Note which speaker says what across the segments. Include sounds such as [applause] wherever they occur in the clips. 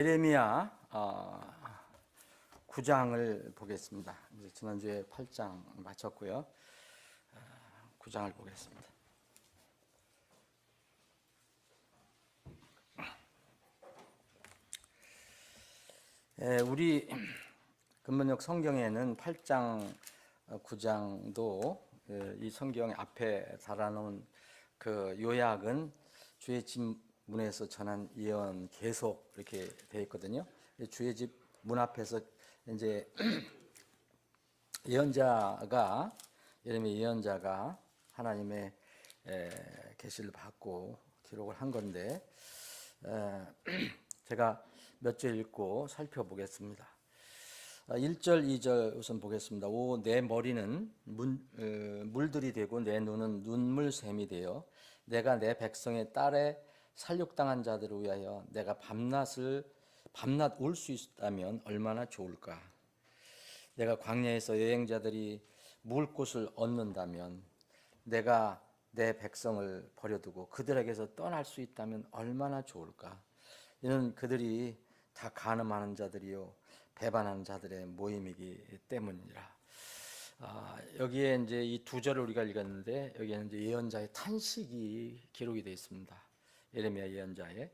Speaker 1: 예레미야 어, 9장을 보겠습니다. 이제 지난주에 8장 마쳤고요. 어, 9장을 보겠습니다. 예, 우리 근본역 성경에는 8장, 9장도 예, 이 성경 앞에 달아놓은 그 요약은 주의 집 문에서 전한 예언 계속 이렇게 되어 있거든요. 주의 집 문 앞에서 이제 [clears throat] 예언자가 예레미야 예언자가 하나님의 에, 계시를 받고 기록을 한 건데 에, [clears throat] 제가 몇 절 읽고 살펴보겠습니다. 1절, 2절 우선 보겠습니다. 오, 내 머리는 문, 어, 물들이 되고 내 눈은 눈물샘이 되어 내가 내 백성의 딸에 살육당한 자들을 위하여 내가 밤낮을 밤낮 울수 있다면 얼마나 좋을까. 내가 광야에서 여행자들이 물 곳을 얻는다면 내가 내 백성을 버려두고 그들에게서 떠날 수 있다면 얼마나 좋을까. 이는 그들이 다 간음하는 자들이요 배반하는 자들의 모임이기 때문이라. 아, 여기에 이제 이 두 절을 우리가 읽었는데 여기에는 이제 예언자의 탄식이 기록이 되어 있습니다. 예레미야 예언자의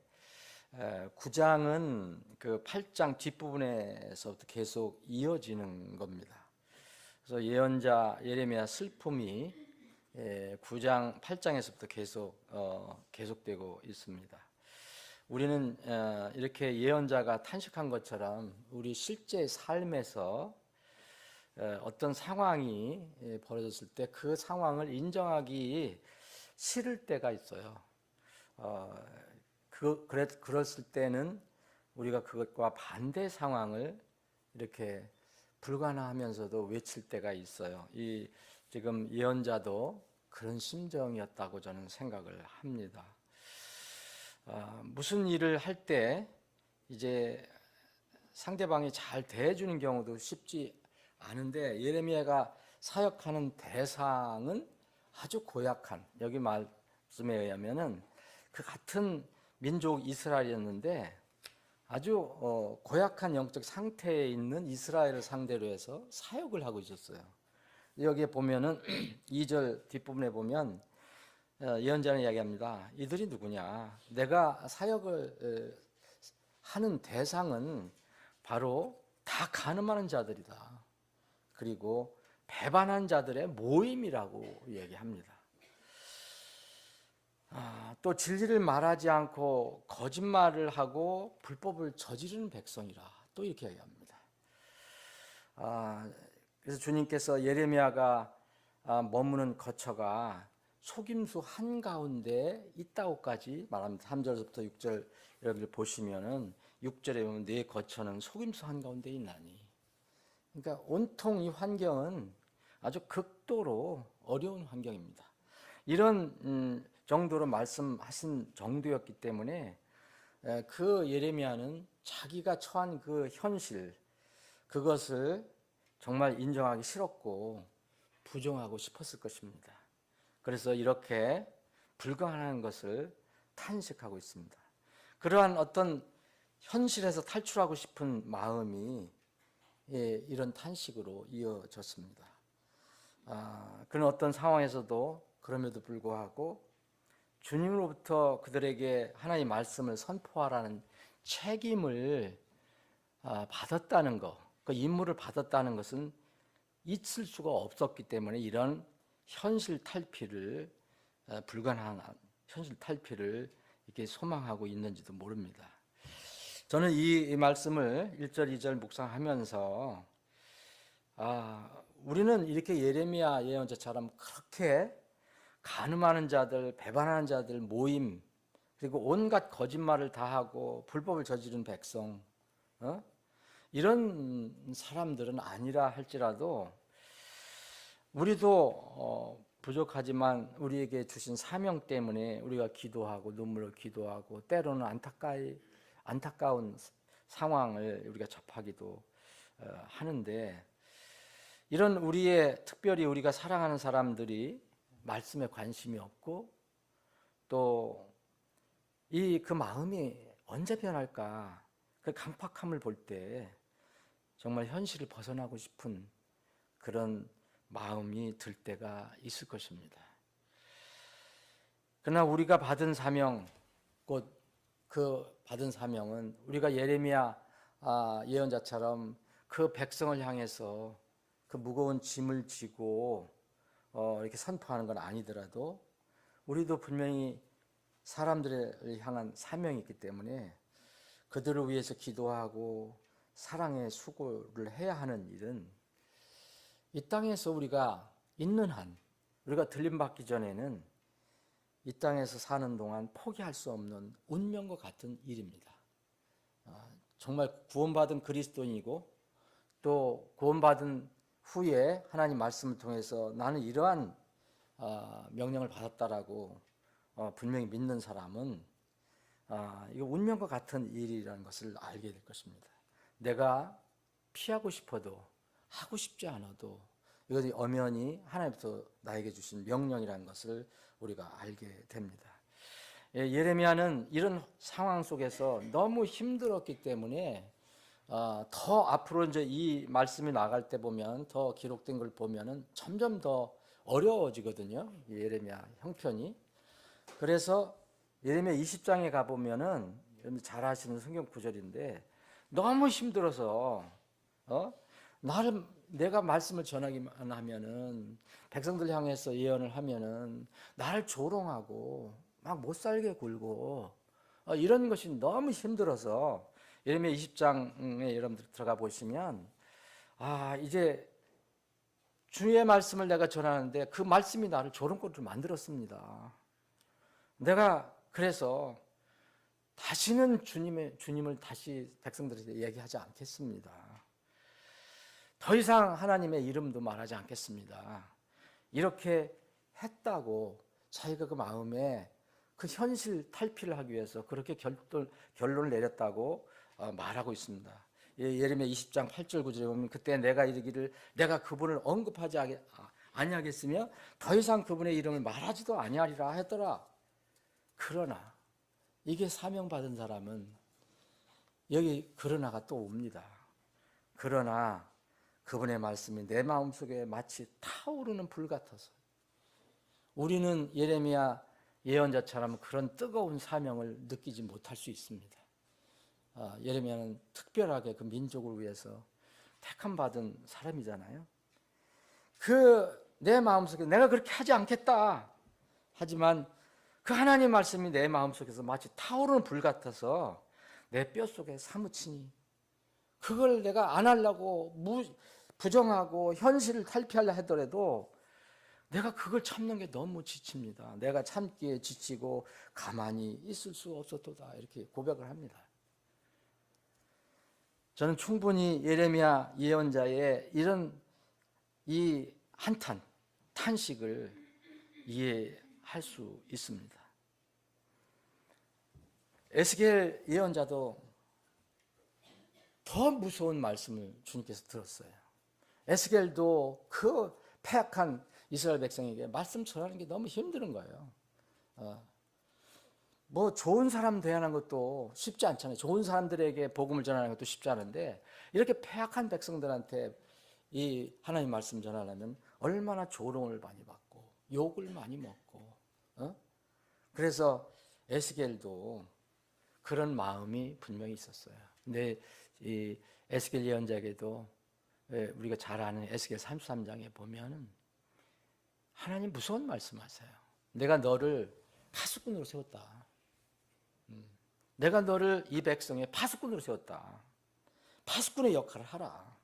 Speaker 1: 9장은 그 8장 뒷부분에서부터 계속 이어지는 겁니다. 그래서 예언자 예레미야 슬픔이 9장 8장에서부터 계속 어, 계속되고 있습니다. 우리는 어, 이렇게 예언자가 탄식한 것처럼 우리 실제 삶에서 어, 어떤 상황이 벌어졌을 때 그 상황을 인정하기 싫을 때가 있어요. 어, 그, 그랬, 그랬을 때는 우리가 그것과 반대 상황을 이렇게 불가능하면서도 외칠 때가 있어요. 이 지금 예언자도 그런 심정이었다고 저는 생각을 합니다. 아, 무슨 일을 할 때 이제 상대방이 잘 대해주는 경우도 쉽지 않은데 예레미야가 사역하는 대상은 아주 고약한 여기 말씀에 의하면은 그 같은 민족 이스라엘이었는데 아주 어, 고약한 영적 상태에 있는 이스라엘을 상대로 해서 사역을 하고 있었어요. 여기에 보면은 [clears throat] 2절 뒷부분에 보면 어, 예언자는 이야기합니다. 이들이 누구냐? 내가 사역을 하는 대상은 바로 다 가늠하는 자들이다. 그리고 배반한 자들의 모임이라고 얘기합니다. 아, 또 진리를 말하지 않고 거짓말을 하고 불법을 저지르는 백성이라 또 이렇게 얘기합니다. 아, 그래서 주님께서 예레미야가 아, 머무는 거처가 속임수 한가운데 있다고까지 말합니다. 3절부터 6절 여러분들 보시면은 6절에 보면 내 거처는 속임수 한가운데 있나니. 그러니까 온통 이 환경은 아주 극도로 어려운 환경입니다. 이런 음, 정도로 말씀하신 정도였기 때문에 그 예레미야는 자기가 처한 그 현실 그것을 정말 인정하기 싫었고 부정하고 싶었을 것입니다. 그래서 이렇게 불가능한 것을 탄식하고 있습니다. 그러한 어떤 현실에서 탈출하고 싶은 마음이 예, 이런 탄식으로 이어졌습니다. 아, 그런 어떤 상황에서도 그럼에도 불구하고 주님으로부터 그들에게 하나님 말씀을 선포하라는 책임을 아, 받았다는 것, 그 임무를 받았다는 것은 있을 수가 없었기 때문에 이런 현실 탈피를 아, 불가능한 현실 탈피를 이렇게 소망하고 있는지도 모릅니다. 저는 이 말씀을 1절, 2절 묵상하면서 아, 우리는 이렇게 예레미야 예언자처럼 그렇게 가늠하는 자들, 배반하는 자들 모임, 그리고 온갖 거짓말을 다 하고 불법을 저지른 백성, 어? 이런 사람들은 아니라 할지라도 우리도 어, 부족하지만 우리에게 주신 사명 때문에 우리가 기도하고 눈물을 기도하고 때로는 안타까이 안타까운 상황을 우리가 접하기도 어, 하는데 이런 우리의 특별히 우리가 사랑하는 사람들이 말씀에 관심이 없고 또 이 그 마음이 언제 변할까? 그 강팍함을 볼 때 정말 현실을 벗어나고 싶은 그런 마음이 들 때가 있을 것입니다. 그러나 우리가 받은 사명, 곧 그 받은 사명은 우리가 예레미야 아, 예언자처럼 그 백성을 향해서 그 무거운 짐을 지고 어, 이렇게 선포하는 건 아니더라도 우리도 분명히 사람들을 향한 사명이 있기 때문에 그들을 위해서 기도하고 사랑의 수고를 해야 하는 일은 이 땅에서 우리가 있는 한 우리가 들림 받기 전에는 이 땅에서 사는 동안 포기할 수 없는 운명과 같은 일입니다. 아, 정말 구원받은 그리스도인이고 또 구원받은 후에 하나님 말씀을 통해서 나는 이러한 아, 명령을 받았다라고 어, 분명히 믿는 사람은 아, 이거 운명과 같은 일이라는 것을 알게 될 것입니다. 내가 피하고 싶어도 하고 싶지 않아도 이것이 엄연히 하나님부터 나에게 주신 명령이라는 것을 우리가 알게 됩니다. 예, 예레미야는 이런 상황 속에서 너무 힘들었기 때문에 어, 더 앞으로 이제 이 말씀이 나갈 때 보면 더 기록된 걸 보면은 점점 더 어려워지거든요. 예레미야 형편이. 그래서 예레미야 20장에 가 보면은 잘 아시는 성경 구절인데 너무 힘들어서 어? 나를 내가 말씀을 전하기만 하면은 백성들 향해서 예언을 하면은 나를 조롱하고 막 못 살게 굴고 어, 이런 것이 너무 힘들어서 예레미야 20장에 여러분들 들어가 보시면 아 이제 주의 말씀을 내가 전하는데 그 말씀이 나를 조롱거리로 만들었습니다. 내가 그래서 다시는 주님의 주님을 다시 백성들에게 얘기하지 않겠습니다. 더 이상 하나님의 이름도 말하지 않겠습니다. 이렇게 했다고 자기가 그 마음에 그 현실 탈피를 하기 위해서 그렇게 결론, 결론을 내렸다고 어, 말하고 있습니다. 예, 예레미야 20장 8절 9절에 보면 그때 내가 이르기를 내가 그분을 언급하지 아, 아니하겠으며 더 이상 그분의 이름을 말하지도 아니하리라 했더라. 그러나 이게 사명 받은 사람은 여기 그러나가 또 옵니다. 그러나 그분의 말씀이 내 마음속에 마치 타오르는 불 같아서 우리는 예레미야 예언자처럼 그런 뜨거운 사명을 느끼지 못할 수 있습니다. 아, 예레미야는 특별하게 그 민족을 위해서 택함 받은 사람이잖아요. 그 내 마음속에 내가 그렇게 하지 않겠다. 하지만 그 하나님 말씀이 내 마음속에서 마치 타오르는 불 같아서 내 뼛속에 사무치니 그걸 내가 안 하려고 무, 부정하고 현실을 탈피하려 하더라도 내가 그걸 참는 게 너무 지칩니다. 내가 참기에 지치고 가만히 있을 수 없었도다 이렇게 고백을 합니다. 저는 충분히 예레미야 예언자의 이런 이 한탄, 탄식을 이해할 수 있습니다. 에스겔 예언자도 더 무서운 말씀을 주님께서 들었어요. 에스겔도 그 패악한 이스라엘 백성에게 말씀 전하는 게 너무 힘든 거예요. 어. 뭐 좋은 사람 대하는 것도 쉽지 않잖아요. 좋은 사람들에게 복음을 전하는 것도 쉽지 않은데 이렇게 패악한 백성들한테 이 하나님 말씀 전하려면 얼마나 조롱을 많이 받고 욕을 많이 먹고 어? 그래서 에스겔도 그런 마음이 분명히 있었어요. 근데 이 에스겔 예언자에게도 예, 우리가 잘 아는 에스겔 33장에 보면은 하나님 무서운 말씀하세요. 내가 너를 파수꾼으로 세웠다. 음. 내가 너를 이 백성의 파수꾼으로 세웠다. 파수꾼의 역할을 하라.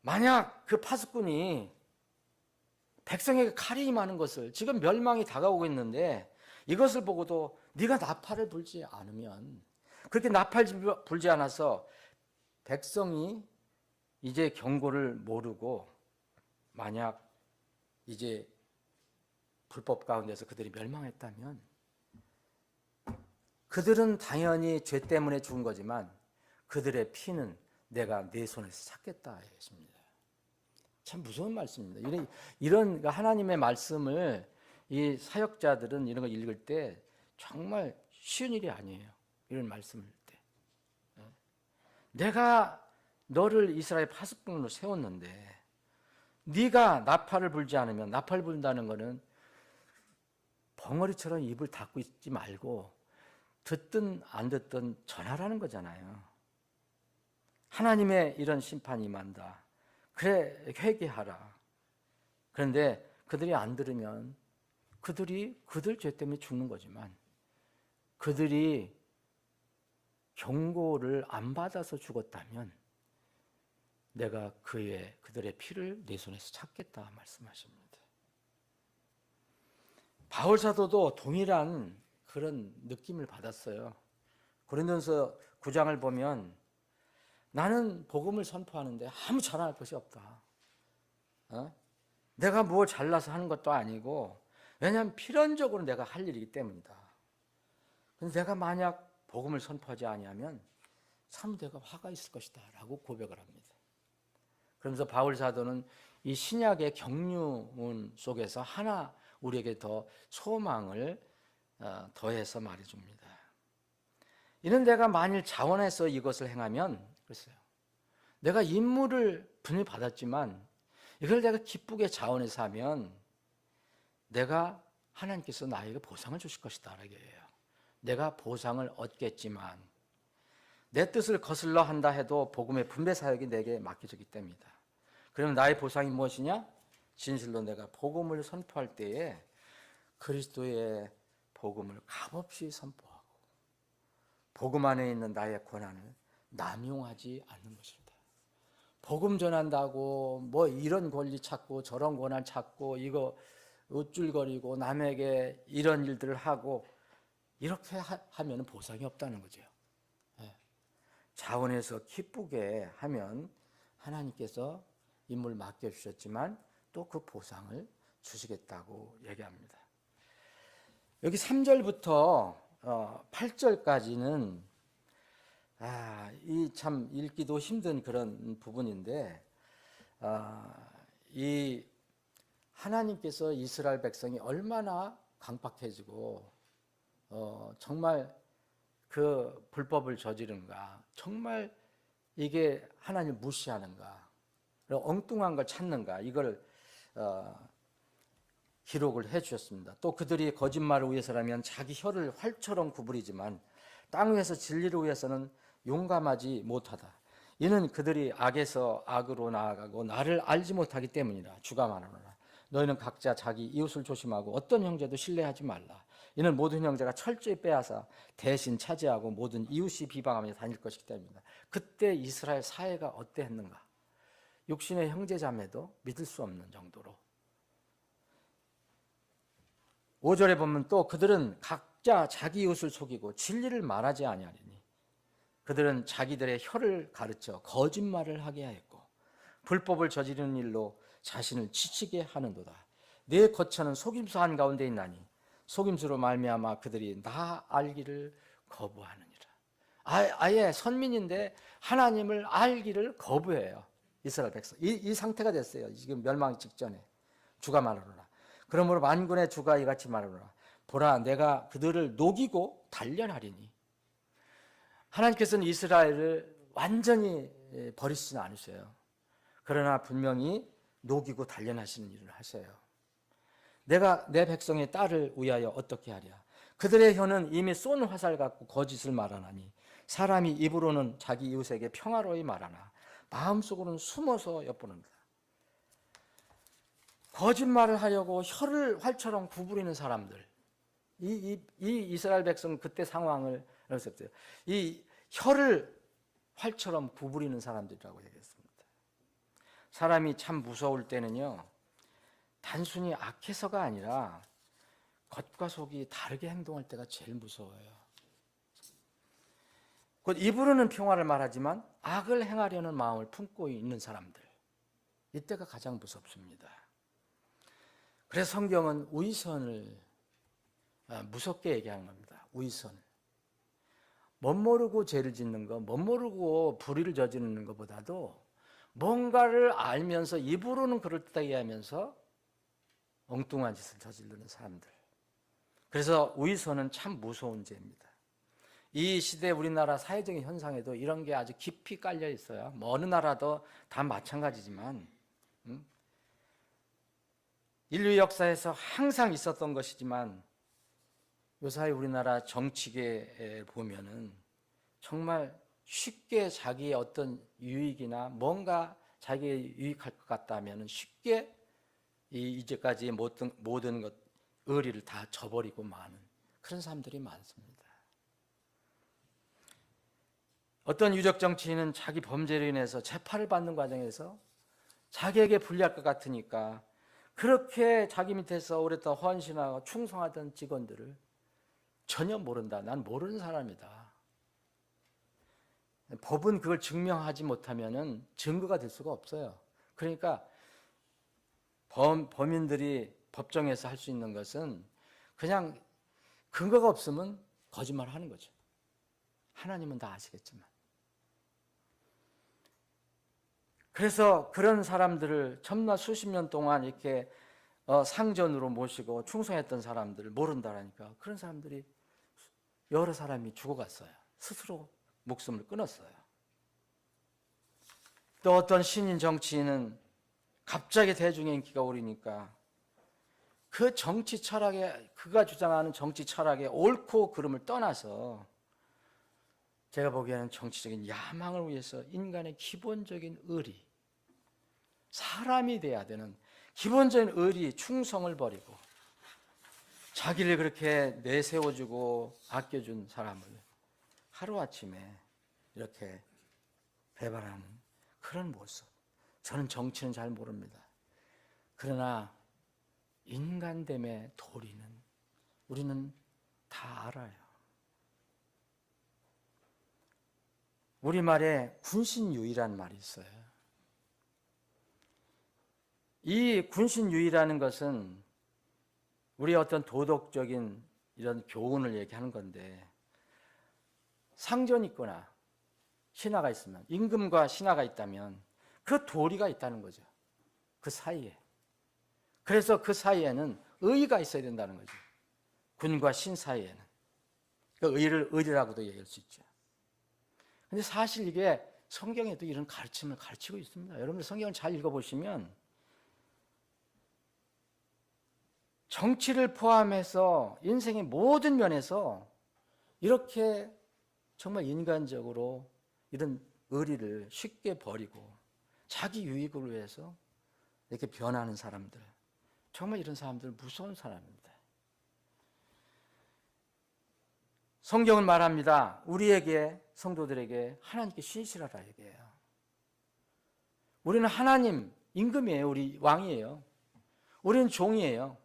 Speaker 1: 만약 그 파수꾼이 백성에게 칼이 임하는 것을 지금 멸망이 다가오고 있는데 이것을 보고도 네가 나팔을 불지 않으면 그렇게 나팔 불지 않아서 백성이 이제 경고를 모르고 만약 이제 불법 가운데서 그들이 멸망했다면 그들은 당연히 죄 때문에 죽은 거지만 그들의 피는 내가 내 손에서 찾겠다 했습니다. 참 무서운 말씀입니다. 이런, 이런 그러니까 하나님의 말씀을 이 사역자들은 이런 걸 읽을 때 정말 쉬운 일이 아니에요. 이런 말씀을 때. 내가 너를 이스라엘 파수꾼으로 세웠는데 네가 나팔을 불지 않으면 나팔 불다는 거는 벙어리처럼 입을 닫고 있지 말고 듣든 안 듣든 전하라는 거잖아요. 하나님의 이런 심판이 임한다. 그래 회개하라. 그런데 그들이 안 들으면 그들이 그들 죄 때문에 죽는 거지만 그들이 경고를 안 받아서 죽었다면 내가 그의 그들의 피를 내 손에서 찾겠다 말씀하십니다. 바울 사도도 동일한 그런 느낌을 받았어요. 고린도서 9장을 보면 나는 복음을 선포하는데 아무 자랑할 것이 없다. 어? 내가 뭐 잘나서 하는 것도 아니고 왜냐하면 필연적으로 내가 할 일이기 때문이다. 근데 내가 만약 복음을 선포하지 아니하면 참 내가 화가 있을 것이다 라고 고백을 합니다. 그러면서 바울 사도는 이 신약의 경륜 속에서 하나 우리에게 더 소망을 어, 더해서 말해줍니다. 이는 내가 만일 자원해서 이것을 행하면 글쎄요. 내가 임무를 분명히 받았지만 이걸 내가 기쁘게 자원해서 하면 내가 하나님께서 나에게 보상을 주실 것이다 라고 해요 내가 보상을 얻겠지만 내 뜻을 거슬러 한다 해도 복음의 분배 사역이 내게 맡겨졌기 때문이다. 그러면 나의 보상이 무엇이냐? 진실로 내가 복음을 선포할 때에 그리스도의 복음을 값없이 선포하고 복음 안에 있는 나의 권한을 남용하지 않는 것이다. 복음 전한다고 뭐 이런 권리 찾고 저런 권한 찾고 이거 우쭐거리고 남에게 이런 일들을 하고 이렇게 하, 면 보상이 없다는 거죠. 예. 자원에서 기쁘게 하면 하나님께서 임무를 맡겨주셨지만 또 그 보상을 주시겠다고 얘기합니다. 여기 3절부터 8절까지는 어, 아, 이 참 읽기도 힘든 그런 부분인데 아, 이 하나님께서 이스라엘 백성이 얼마나 강팍해지고 어, 정말 그 불법을 저지른가 정말 이게 하나님 무시하는가 엉뚱한 걸 찾는가 이걸 어, 기록을 해 주셨습니다. 또 그들이 거짓말을 위해서라면 자기 혀를 활처럼 구부리지만 땅 위에서 진리를 위해서는 용감하지 못하다. 이는 그들이 악에서 악으로 나아가고 나를 알지 못하기 때문이라 주가 말하노라. 너희는 각자 자기 이웃을 조심하고 어떤 형제도 신뢰하지 말라. 이는 모든 형제가 철저히 빼앗아 대신 차지하고 모든 이웃이 비방하며 다닐 것이기 때문이다. 그때 이스라엘 사회가 어때했는가? 육신의 형제자매도 믿을 수 없는 정도로 5절에 보면 또 그들은 각자 자기 이웃을 속이고 진리를 말하지 아니하리니 그들은 자기들의 혀를 가르쳐 거짓말을 하게 하였고 불법을 저지르는 일로 자신을 지치게 하는도다. 내 거처는 속임수 한 가운데 있나니 속임수로 말미암아 그들이 나 알기를 거부하느니라. 아 예 선민인데 하나님을 알기를 거부해요. 이스라엘 백성. 이, 이 상태가 됐어요. 지금 멸망 직전에 주가 말하노라. 그러므로 만군의 주가 이같이 말하노라. 보라 내가 그들을 녹이고 단련하리니. 하나님께서는 이스라엘을 완전히 버리시는 않으셔요. 그러나 분명히 녹이고 단련하시는 일을 하셔요. 내가 내 백성의 딸을 위하여 어떻게 하랴? 그들의 혀는 이미 쏜 화살 같고 거짓을 말하나니 사람이 입으로는 자기 이웃에게 평화로이 말하나 마음속으로는 숨어서 엿보는다. 거짓말을 하려고 혀를 활처럼 구부리는 사람들. 이, 이, 이 이스라엘 백성은 그때 상황을 알았어요. 이 혀를 활처럼 구부리는 사람들이라고 얘기했습니다. 사람이 참 무서울 때는요, 단순히 악해서가 아니라 겉과 속이 다르게 행동할 때가 제일 무서워요. 곧 입으로는 평화를 말하지만 악을 행하려는 마음을 품고 있는 사람들. 이때가 가장 무섭습니다. 그래서 성경은 위선을 아, 무섭게 얘기하는 겁니다. 위선. 못 모르고 죄를 짓는 거, 못 모르고 불의를 저지르는 것보다도 뭔가를 알면서 입으로는 그럴듯하게 하면서 엉뚱한 짓을 저지르는 사람들. 그래서 위선은 참 무서운 죄입니다. 이 시대 우리나라 사회적인 현상에도 이런 게 아주 깊이 깔려 있어요. 뭐 어느 나라도 다 마찬가지지만 음? 인류 역사에서 항상 있었던 것이지만 요사이 우리나라 정치계에 보면은 정말 쉽게 자기의 어떤 유익이나 뭔가 자기의 유익할 것 같다면은 쉽게 이 이제까지 모든 모든 것 의리를 다 저버리고 마는 그런 사람들이 많습니다. 어떤 유적 정치인은 자기 범죄로 인해서 재판을 받는 과정에서 자기에게 불리할 것 같으니까 그렇게 자기 밑에서 오랫동안 헌신하고 충성하던 직원들을 전혀 모른다. 난 모르는 사람이다. 법은 그걸 증명하지 못하면은 증거가 될 수가 없어요. 그러니까 범, 범인들이 법정에서 할 수 있는 것은 그냥 근거가 없으면 거짓말 하는 거죠. 하나님은 다 아시겠지만. 그래서 그런 사람들을 첨나 수십 년 동안 이렇게 어, 상전으로 모시고 충성했던 사람들을 모른다라니까 그런 사람들이 여러 사람이 죽어갔어요. 스스로 목숨을 끊었어요. 또 어떤 신인 정치인은 갑자기 대중의 인기가 오르니까 그 정치 철학에 그가 주장하는 정치 철학의 옳고 그름을 떠나서 제가 보기에는 정치적인 야망을 위해서 인간의 기본적인 의리, 사람이 돼야 되는 기본적인 의리, 충성을 버리고 자기를 그렇게 내세워주고 아껴준 사람을 하루아침에 이렇게 배반하는 그런 모습. 저는 정치는 잘 모릅니다. 그러나 인간됨의 도리는 우리는 다 알아요. 우리말에 군신유의란 말이 있어요. 이 군신유의라는 것은 우리 어떤 도덕적인 이런 교훈을 얘기하는 건데 상전 있거나 신하가 있으면 임금과 신하가 있다면 그 도리가 있다는 거죠. 그 사이에. 그래서 그 사이에는 의가 있어야 된다는 거죠. 군과 신 사이에는. 그 의를 의리라고도 얘기할 수 있죠. 근데 사실 이게 성경에도 이런 가르침을 가르치고 있습니다. 여러분들 성경을 잘 읽어보시면 정치를 포함해서 인생의 모든 면에서 이렇게 정말 인간적으로 이런 의리를 쉽게 버리고 자기 유익을 위해서 이렇게 변하는 사람들 정말 이런 사람들 무서운 사람입니다. 성경은 말합니다. 우리에게 성도들에게 하나님께 신실하라 얘기해요. 우리는 하나님 임금이에요. 우리 왕이에요. 우리는 종이에요.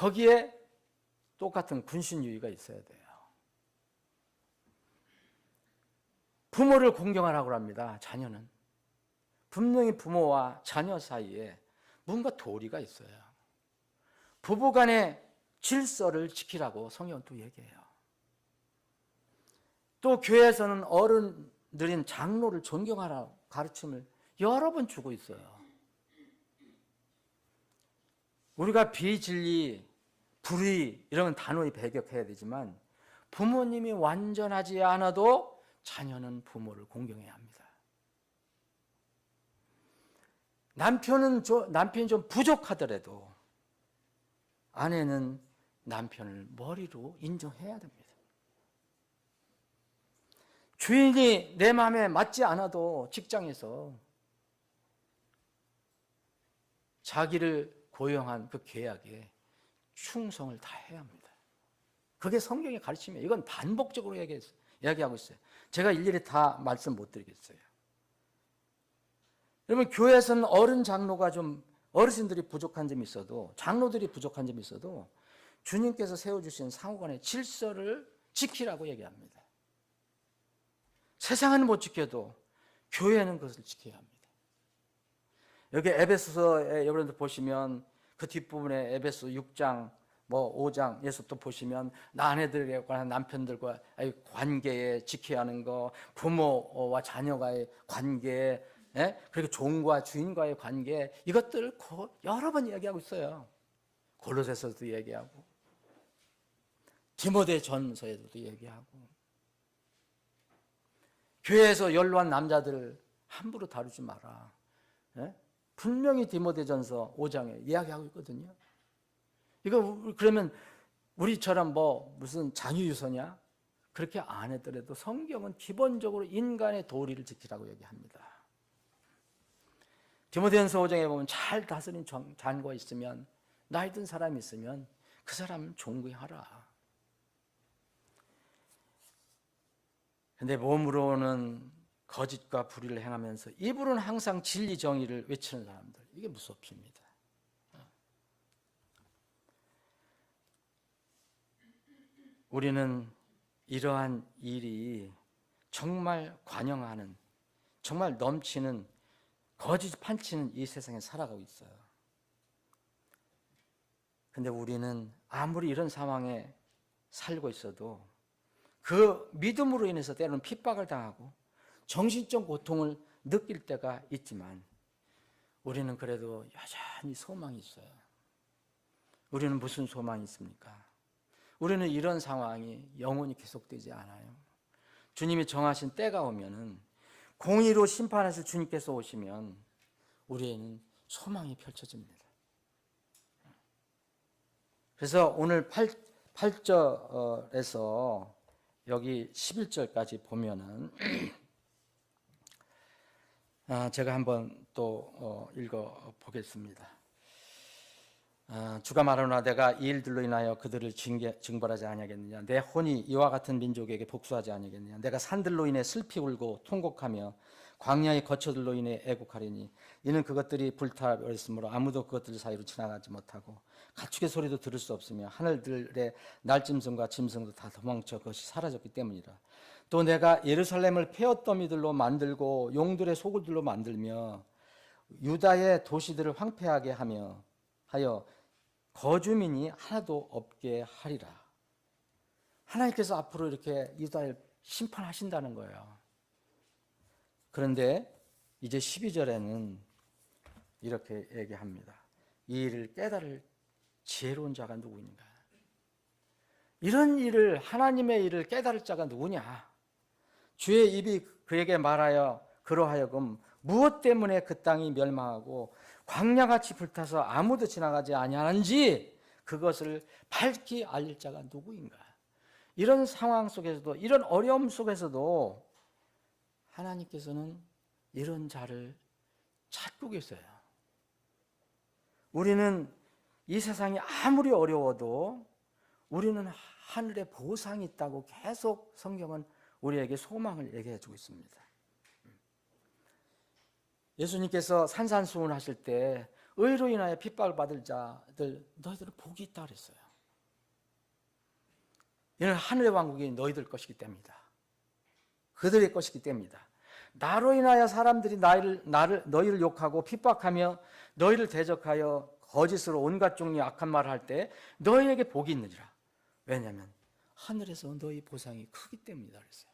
Speaker 1: 거기에 똑같은 군신유의가 있어야 돼요. 부모를 공경하라고 합니다. 자녀는 분명히 부모와 자녀 사이에 뭔가 도리가 있어요. 부부간의 질서를 지키라고 성경은 또 얘기해요. 또 교회에서는 어른들인 장로를 존경하라 가르침을 여러 번 주고 있어요. 우리가 비진리, 불의 이런 단어에 배격해야 되지만 부모님이 완전하지 않아도 자녀는 부모를 공경해야 합니다. 남편은 좀, 남편이 좀 부족하더라도 아내는 남편을 머리로 인정해야 됩니다. 주인이 내 마음에 맞지 않아도 직장에서 자기를 고용한 그 계약에 충성을 다해야 합니다. 그게 성경의 가르침이에요. 이건 반복적으로 이야기하고 있어요. 제가 일일이 다 말씀 못 드리겠어요. 여러분 교회에서는 어른 장로가 좀 어르신들이 부족한 점이 있어도 장로들이 부족한 점이 있어도 주님께서 세워주신 상호간의 질서를 지키라고 얘기합니다. 세상은 못 지켜도 교회는 그것을 지켜야 합니다. 여기 에베소서에 여러분들 보시면 그 뒷부분에 에베소 6장 뭐 5장 예수또 보시면 아내들에 관한 남편들과 관계에 지켜야 하는 거, 부모와 자녀가의 관계, 예? 그리고 종과 주인과의 관계 이것들을 여러 번 이야기하고 있어요. 골로새서도 얘기하고 디모데 전서에도 얘기하고 교회에서 연로한 남자들 함부로 다루지 마라. 예? 분명히 디모데전서 5장에 이야기하고 있거든요. 이거 그러면 우리처럼 뭐 무슨 자유유서냐? 그렇게 안 했더라도 성경은 기본적으로 인간의 도리를 지키라고 얘기합니다. 디모데전서 5장에 보면 잘 다스린 장과 있으면 나이 든 사람이 있으면 그 사람은 존귀하라. 근데 몸으로는 거짓과 불의를 행하면서 입으로는 항상 진리 정의를 외치는 사람들 이게 무섭습니다. 우리는 이러한 일이 정말 관영하는 정말 넘치는 거짓 판치는 이 세상에 살아가고 있어요. 근데 우리는 아무리 이런 상황에 살고 있어도 그 믿음으로 인해서 때로는 핍박을 당하고 정신적 고통을 느낄 때가 있지만 우리는 그래도 여전히 소망이 있어요. 우리는 무슨 소망이 있습니까? 우리는 이런 상황이 영원히 계속되지 않아요. 주님이 정하신 때가 오면은 공의로 심판하실 주님께서 오시면 우리에는 소망이 펼쳐집니다. 그래서 오늘 8, 8절에서 여기 11절까지 보면은 아, [clears throat] 제가 한번 또 어, 읽어 보겠습니다. 아, 주가 말하노라 내가 이 일들로 인하여 그들을 징벌하지 아니하겠느냐? 내 혼이 이와 같은 민족에게 복수하지 아니하겠느냐? 내가 산들로 인해 슬피 울고 통곡하며 광야의 거처들로 인해 애곡하리니 이는 그것들이 불타버렸으므로 아무도 그것들 사이로 지나가지 못하고 가축의 소리도 들을 수 없으며 하늘들의 날짐승과 짐승도 다 도망쳐 그것이 사라졌기 때문이라 또 내가 예루살렘을 폐어더미들로 만들고 용들의 소굴들로 만들며 유다의 도시들을 황폐하게 하며 하여 거주민이 하나도 없게 하리라. 하나님께서 앞으로 이렇게 유다를 심판하신다는 거예요. 그런데 이제 12절에는 이렇게 얘기합니다. 이 일을 깨달을 지혜로운 자가 누구인가? 이런 일을 하나님의 일을 깨달을 자가 누구냐? 주의 입이 그에게 말하여 그러하여금 무엇 때문에 그 땅이 멸망하고 광야같이 불타서 아무도 지나가지 아니하는지 그것을 밝히 알릴 자가 누구인가? 이런 상황 속에서도 이런 어려움 속에서도 하나님께서는 이런 자를 찾고 계세요. 우리는 이 세상이 아무리 어려워도 우리는 하늘에 보상이 있다고 계속 성경은 우리에게 소망을 얘기해 주고 있습니다. 예수님께서 산산수훈 하실 때 의로 인하여 핍박을 받을 자들 너희들은 복이 있다 그랬어요. 이는 하늘의 왕국이 너희들 것이기 때문이다. 그들의 것이기 때문이다. 나로 인하여 사람들이 나를, 나를 너희를 욕하고 핍박하며 너희를 대적하여 거짓으로 온갖 종류의 악한 말을 할 때 너희에게 복이 있느니라. 왜냐하면 하늘에서 너희 보상이 크기 때문이다 그랬어요.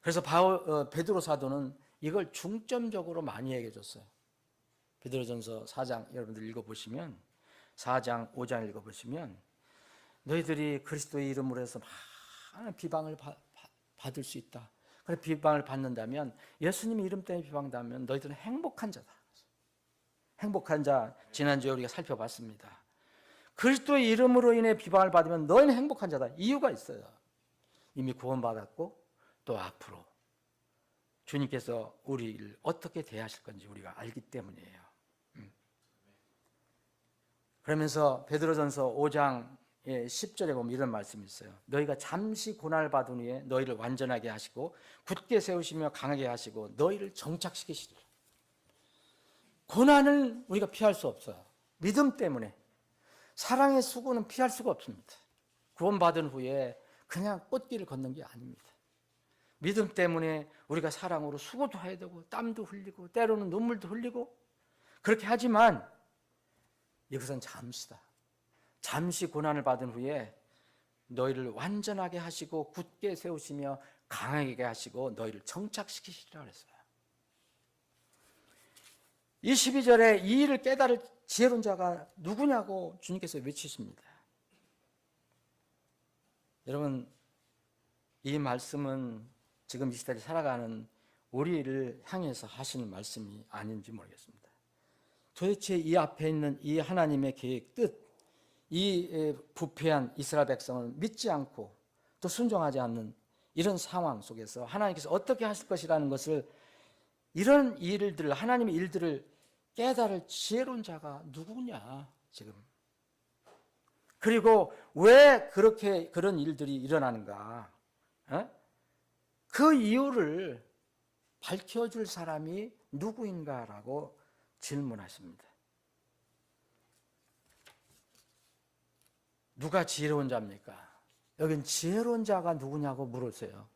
Speaker 1: 그래서 바울 어, 베드로 사도는 이걸 중점적으로 많이 얘기해 줬어요. 베드로전서 4장 여러분들 읽어 보시면 4장 5장 읽어 보시면 너희들이 그리스도의 이름으로 해서 많은 비방을 바, 바, 받을 수 있다. 그래 비방을 받는다면 예수님 이름 때문에 비방당하면 너희들은 행복한 자다. 행복한 자 지난주에 우리가 살펴봤습니다. 그리스도의 이름으로 인해 비방을 받으면 너희는 행복한 자다. 이유가 있어요. 이미 구원받았고 또 앞으로 주님께서 우리를 어떻게 대하실 건지 우리가 알기 때문이에요. 음. 그러면서 베드로전서 5장 10절에 보면 이런 말씀이 있어요. 너희가 잠시 고난을 받은 후에 너희를 완전하게 하시고 굳게 세우시며 강하게 하시고 너희를 정착시키시리라. 고난을 우리가 피할 수 없어요. 믿음 때문에 사랑의 수고는 피할 수가 없습니다. 구원받은 후에 그냥 꽃길을 걷는 게 아닙니다. 믿음 때문에 우리가 사랑으로 수고도 해야 되고 땀도 흘리고 때로는 눈물도 흘리고 그렇게 하지만 이것은 잠시다. 잠시 고난을 받은 후에 너희를 완전하게 하시고 굳게 세우시며 강하게 하시고 너희를 정착시키시리라 그랬어요. 이 12절에 이 일을 깨달을 지혜로운 자가 누구냐고 주님께서 외치십니다. 여러분, 이 말씀은 지금 이 시대를 살아가는 우리를 향해서 하시는 말씀이 아닌지 모르겠습니다. 도대체 이 앞에 있는 이 하나님의 계획 뜻, 이 에, 부패한 이스라엘 백성을 믿지 않고 또 순종하지 않는 이런 상황 속에서 하나님께서 어떻게 하실 것이라는 것을 이런 일들 하나님의 일들을 깨달을 지혜로운 자가 누구냐 지금 그리고 왜 그렇게 그런 일들이 일어나는가 어? 그 이유를 밝혀줄 사람이 누구인가라고 질문하십니다. 누가 지혜로운 자입니까? 여긴 지혜로운 자가 누구냐고 물으세요.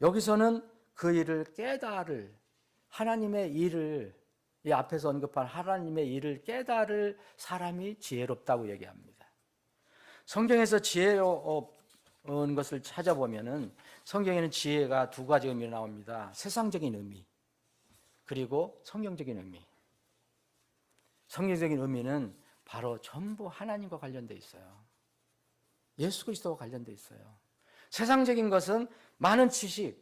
Speaker 1: 여기서는 그 일을 깨달을 하나님의 일을 이 앞에서 언급한 하나님의 일을 깨달을 사람이 지혜롭다고 얘기합니다. 성경에서 지혜로운 것을 찾아보면은 성경에는 지혜가 두 가지 의미로 나옵니다. 세상적인 의미 그리고 성경적인 의미. 성경적인 의미는 바로 전부 하나님과 관련돼 있어요. 예수 그리스도와 관련돼 있어요. 세상적인 것은 많은 지식,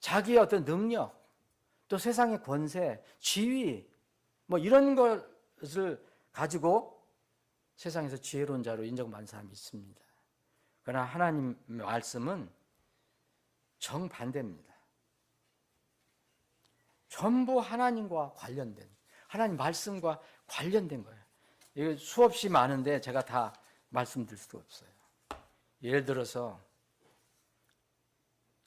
Speaker 1: 자기의 어떤 능력, 또 세상의 권세, 지위, 뭐 이런 것을 가지고 세상에서 지혜로운 자로 인정받는 사람이 있습니다. 그러나 하나님 말씀은 정반대입니다. 전부 하나님과 관련된, 하나님 말씀과 관련된 거예요. 이거 수없이 많은데 제가 다 말씀드릴 수가 없어요. 예를 들어서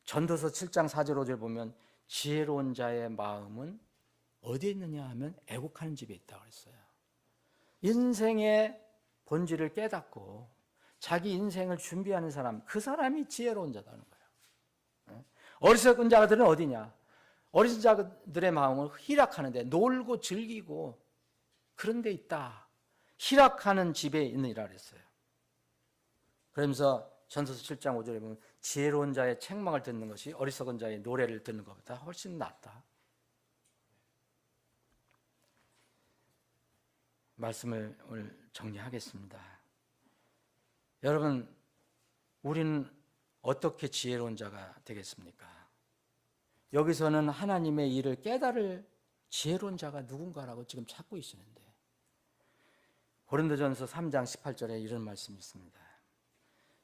Speaker 1: 전도서 7장 4절 5절 보면 지혜로운 자의 마음은 어디에 있느냐 하면 애곡하는 집에 있다고 그랬어요. 인생의 본질을 깨닫고 자기 인생을 준비하는 사람, 그 사람이 지혜로운 자다는 거예요. 어리석은 자들은 어디냐? 어리석은 자들의 마음은 희락하는데 놀고 즐기고 그런 데 있다. 희락하는 집에 있느니라 그랬어요. 그러면서 전서서 7장 5절에 보면 지혜로운 자의 책망을 듣는 것이 어리석은 자의 노래를 듣는 것보다 훨씬 낫다. 말씀을 오늘 정리하겠습니다. 여러분, 우리는 어떻게 지혜로운 자가 되겠습니까? 여기서는 하나님의 일을 깨달을 지혜로운 자가 누군가라고 지금 찾고 있시는데 고린도전서 3장 18절에 이런 말씀이 있습니다.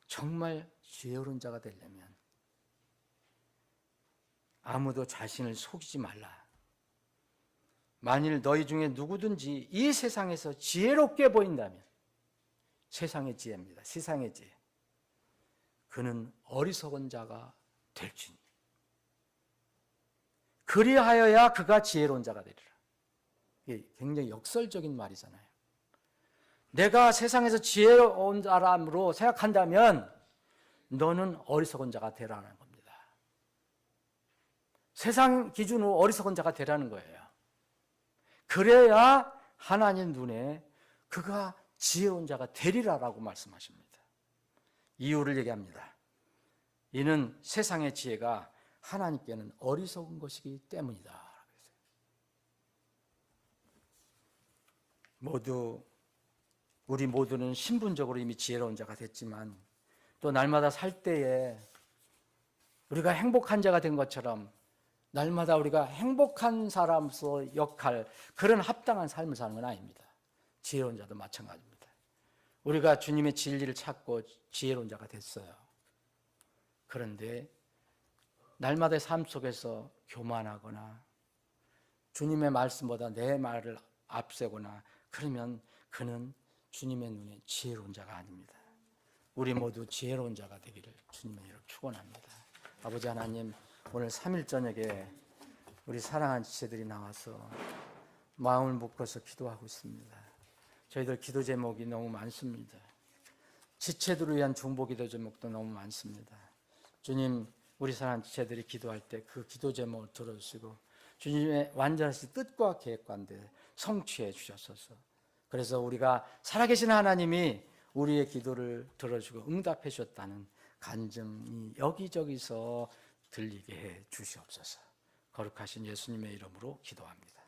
Speaker 1: 정말 지혜로운 자가 되려면 아무도 자신을 속이지 말라. 만일 너희 중에 누구든지 이 세상에서 지혜롭게 보인다면 세상의 지혜입니다. 세상의 지혜. 그는 어리석은 자가 될지니. 그리하여야 그가 지혜로운 자가 되리라. 이게 굉장히 역설적인 말이잖아요. 내가 세상에서 지혜로운 사람으로 생각한다면 너는 어리석은 자가 되라는 겁니다. 세상 기준으로 어리석은 자가 되라는 거예요. 그래야 하나님 눈에 그가 지혜로운 자가 되리라라고 말씀하십니다. 이유를 얘기합니다. 이는 세상의 지혜가 하나님께는 어리석은 것이기 때문이다. 모두 우리 모두는 신분적으로 이미 지혜로운 자가 됐지만 또 날마다 살 때에 우리가 행복한 자가 된 것처럼 날마다 우리가 행복한 사람으로서 역할 그런 합당한 삶을 사는 건 아닙니다. 지혜로운 자도 마찬가지입니다. 우리가 주님의 진리를 찾고 지혜로운 자가 됐어요. 그런데 날마다의 삶 속에서 교만하거나 주님의 말씀보다 내 말을 앞세거나 그러면 그는 주님의 눈에 지혜로운 자가 아닙니다. 우리 모두 지혜로운 자가 되기를 주님의 이름으로 축원합니다. 아버지 하나님 오늘 3일 저녁에 우리 사랑하는 지체들이 나와서 마음을 묶어서 기도하고 있습니다. 저희들 기도 제목이 너무 많습니다. 지체들을 위한 중보 기도 제목도 너무 많습니다. 주님, 우리 사랑하는 지체들이 기도할 때 그 기도 제목을 들어주시고 주님의 완전하신 뜻과 계획관대 성취해 주셨소서. 그래서 우리가 살아계신 하나님이 우리의 기도를 들어주고 응답해 주셨다는 간증이 여기저기서 들리게 해 주시옵소서. 거룩하신 예수님의 이름으로 기도합니다.